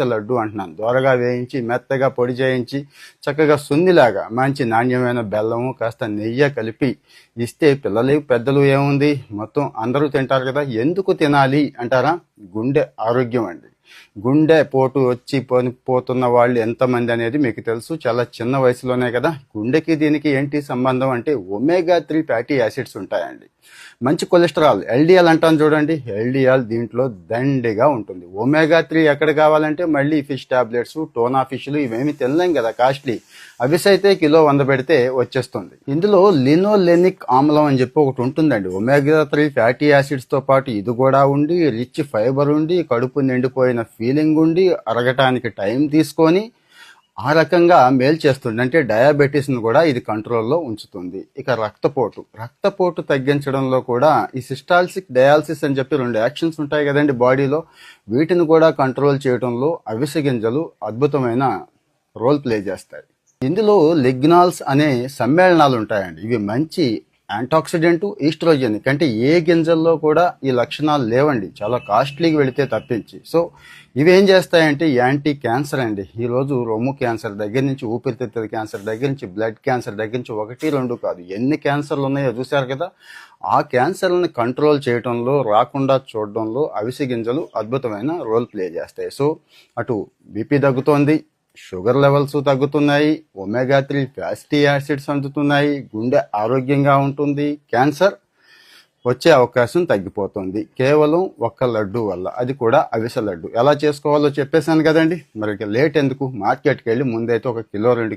అవిసె లడ్డు అంటున్నాను. దోరగా వేయించి మెత్తగా పొడి చేయించి చక్కగా సున్నిలాగా మంచి నాణ్యమైన బెల్లము కాస్త నెయ్యి కలిపి ఇస్తే పిల్లలు పెద్దలు ఏముంది? మొత్తం అందరూ తింటారు కదా ఎందుకు తినాలి అంటారా? గుండె ఆరోగ్యం అండి. గుండె పోటు వచ్చి పోని- పోతున్న వాళ్ళు ఎంతమంది అనేది మీకు తెలుసు. చాలా చిన్న వయసులోనే కదా. గుండెకి దీనికి ఏంటి సంబంధం అంటే ఒమేగా త్రీ ఫ్యాటీ యాసిడ్స్ ఉంటాయండి. మంచి కొలెస్ట్రాల్ ఎల్డిఎల్ అంటాను చూడండి. ఎల్డిఎల్ దీంట్లో దండిగా ఉంటుంది. ఒమేగా త్రీ ఎక్కడ కావాలంటే మళ్ళీ ఫిష్ టాబ్లెట్స్ టోనా ఫిష్లు ఇవేమి తినలేం కదా. కాస్ట్లీ. అవిసైతే కిలో వంద పెడితే వచ్చేస్తుంది. ఇందులో లినోలెనిక్ ఆమ్లం అని చెప్పి ఒకటి ఉంటుందండి. ఒమేగా త్రీ ఫ్యాటీ యాసిడ్స్తో పాటు ఇది కూడా ఉండి రిచ్ ఫైబర్ ఉండి కడుపు నిండిపోయిన ఫీలింగ్ ఉండి అరగటానికి టైం తీసుకొని ఆ రకంగా మేలు చేస్తుంది అంటే డయాబెటీస్ను కూడా ఇది కంట్రోల్లో ఉంచుతుంది. ఇక రక్తపోటు. రక్తపోటు తగ్గించడంలో కూడా ఈ సిస్టాల్సిక్ డయాలసిస్ అని చెప్పి రెండు యాక్షన్స్ ఉంటాయి కదండి బాడీలో వీటిని కూడా కంట్రోల్ చేయడంలో అవిసె గింజలు అద్భుతమైన రోల్ ప్లే చేస్తాయి. ఇందులో లిగ్నాల్స్ అనే సమ్మేళనాలు ఉంటాయండి. ఇవి మంచి యాంటాక్సిడెంట్ ఈస్ట్రోజన్. అంటే ఏ గింజల్లో కూడా ఈ లక్షణాలు లేవండి. చాలా కాస్ట్లీకి వెళితే తప్పించి. సో ఇవి ఏం చేస్తాయంటే యాంటీ క్యాన్సర్ అండి. ఈరోజు రొమ్ము క్యాన్సర్ దగ్గర నుంచి ఊపిరితిత్తుల క్యాన్సర్ దగ్గర నుంచి బ్లడ్ క్యాన్సర్ దగ్గర నుంచి ఒకటి రెండు కాదు ఎన్ని క్యాన్సర్లు ఉన్నాయో చూశారు కదా? ఆ క్యాన్సర్లను కంట్రోల్ చేయడంలో రాకుండా చూడడంలో అవిసె గింజలు అద్భుతమైన రోల్ ప్లే చేస్తాయి. సో అటు బీపీ తగ్గుతోంది షుగర్ లెవెల్స్ తగ్గుతున్నాయి ఒమేగా త్రీ ఫ్యాటీ యాసిడ్స్ అందుతున్నాయి గుండె ఆరోగ్యంగా ఉంటుంది క్యాన్సర్ వచ్చే అవకాశం తగ్గిపోతుంది. కేవలం ఒక్క లడ్డు వల్ల అది కూడా అవిసె లడ్డు. ఎలా చేసుకోవాలో చెప్పేశాను కదండి. మరి లేట్ ఎందుకు? మార్కెట్కి వెళ్ళి ముందైతే ఒక కిలో రెండు